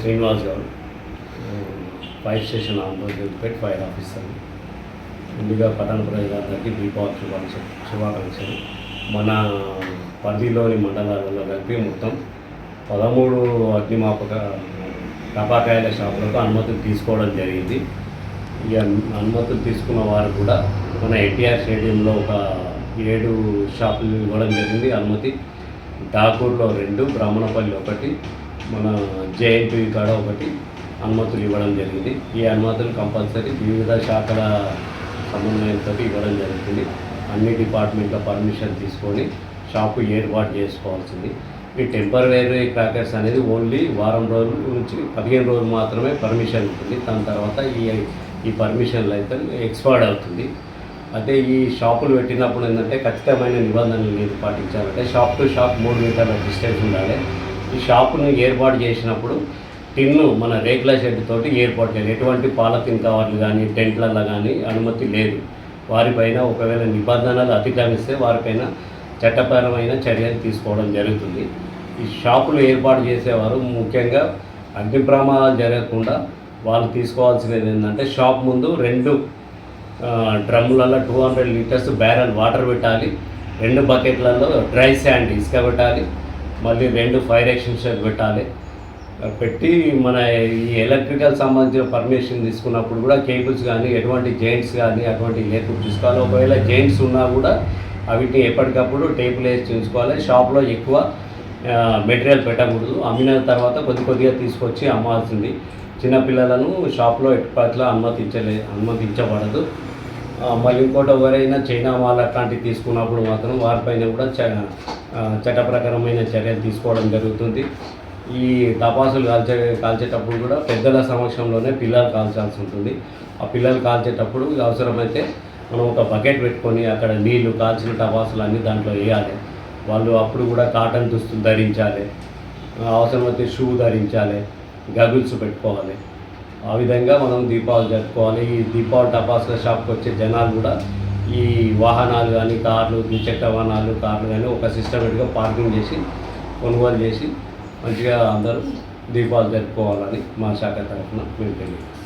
శ్రీనివాస్ గారు fire station Andhra Pradesh fire officer ముందుగా పట్టణ ప్రజలందరికీ దీపావళి శుభాకాంక్ష శుభాకాంక్షలు. మన పరిధిలోని మండలాలలో కలిపి మొత్తం పదమూడు అగ్నిమాపక టపాకాయల షాపులకు అనుమతులు తీసుకోవడం జరిగింది. ఈ అనుమతులు తీసుకున్న వారు కూడా మన ఎన్టీఆర్ స్టేడియంలో ఒక ఏడు షాపులు ఇవ్వడం జరిగింది. అనుమతి ఠాకూర్లో రెండు బ్రాహ్మణపల్లి ఒకటి మన జేఎన్పి కాడ ఒకటి అనుమతులు ఇవ్వడం జరిగింది. ఈ అనుమతులు కంపల్సరీ వివిధ శాఖల సమన్వయంతో ఇవ్వడం జరుగుతుంది. అన్ని డిపార్ట్మెంట్ల పర్మిషన్ తీసుకొని షాపు ఏర్పాటు చేసుకోవాల్సింది. ఈ టెంపరీ క్రాకర్స్ అనేది ఓన్లీ వారం రోజుల నుంచి పదిహేను రోజులు మాత్రమే పర్మిషన్ ఉంటుంది. దాని తర్వాత ఈ ఈ పర్మిషన్లు అయితే ఎక్స్పైర్డ్ అవుతుంది. అయితే ఈ షాపులు పెట్టినప్పుడు ఏంటంటే ఖచ్చితమైన నిబంధనలు మీరు పాటించాలంటే షాప్ టు షాప్ మూడు మీటర్ల డిస్టెన్స్ ఉండాలి. ఈ షాపును ఏర్పాటు చేసినప్పుడు టిన్ను మన రేకుల షెడ్ తోటి ఏర్పాటు చేయాలి. ఎటువంటి పాలతిన్ కవర్లు కానీ టెంట్లలో కానీ అనుమతి లేదు. వారిపైన ఒకవేళ నిబంధనలు అతిక్రమిస్తే వారిపైన చట్టపరమైన చర్యలు తీసుకోవడం జరుగుతుంది. ఈ షాపులు ఏర్పాటు చేసేవారు ముఖ్యంగా అగ్ని ప్రమాదాలు జరగకుండా వాళ్ళు తీసుకోవాల్సినది ఏంటంటే షాప్ ముందు రెండు డ్రమ్ములలో two hundred litres barrel water పెట్టాలి. రెండు బకెట్లలో డ్రై శాండ్ ఇసుక పెట్టాలి మళ్ళీ రెండు ఫైర్ ఎక్స్టెన్షన్ పెట్టాలి. పెట్టి మన ఈ ఎలక్ట్రికల్ సంబంధించిన పర్మిషన్ తీసుకున్నప్పుడు కూడా కేబుల్స్ కానీ ఎటువంటి జెయింట్స్ కానీ అటువంటి లేకుండా చూసుకోవాలి ఒకవేళ జెయింట్స్ ఉన్నా కూడా వీటిని ఎప్పటికప్పుడు టేపులు వేసి చూసుకోవాలి షాప్లో ఎక్కువ మెటీరియల్ పెట్టకూడదు. అమ్మిన తర్వాత కొద్ది కొద్దిగా తీసుకొచ్చి అమ్మాల్సింది. చిన్నపిల్లలను షాప్లో ఎటుపట్ల అనుమతించలే అనుమతించబడదు. మళ్ళీ ఇంకోటి ఎవరైనా చైనా వాళ్ళు అట్లాంటివి తీసుకున్నప్పుడు మాత్రం వారిపైన కూడా చ చట్టప్రకారమైన చర్యలు తీసుకోవడం జరుగుతుంది. ఈ తపాసులు కాల్చే కాల్చేటప్పుడు కూడా పెద్దల సమక్షంలోనే పిల్లలు కాల్చాల్సి ఉంటుంది. ఆ పిల్లలు కాల్చేటప్పుడు అవసరమైతే మనం ఒక బకెట్ పెట్టుకొని అక్కడ నీళ్ళు కాల్చిన టపాసులు అన్నీ దాంట్లో వేయాలి. వాళ్ళు అప్పుడు కూడా కాటన్ దుస్తులు ధరించాలి. అవసరమైతే షూ ధరించాలి. గగుల్స్ పెట్టుకోవాలి. ఆ విధంగా మనం దీపావళి జరుపుకోవాలి. ఈ దీపావళి టపాసుల షాప్కి వచ్చే జనాలు కూడా ఈ వాహనాలు కానీ కార్లు ద్విచక్ర వాహనాలు కార్లు కానీ ఒక సిస్టమేటిక్గా పార్కింగ్ చేసి కొనుగోలు చేసి మంచిగా అందరూ దీపాలు జరుపుకోవాలని మా శాఖ తరఫున మేము తెలియదు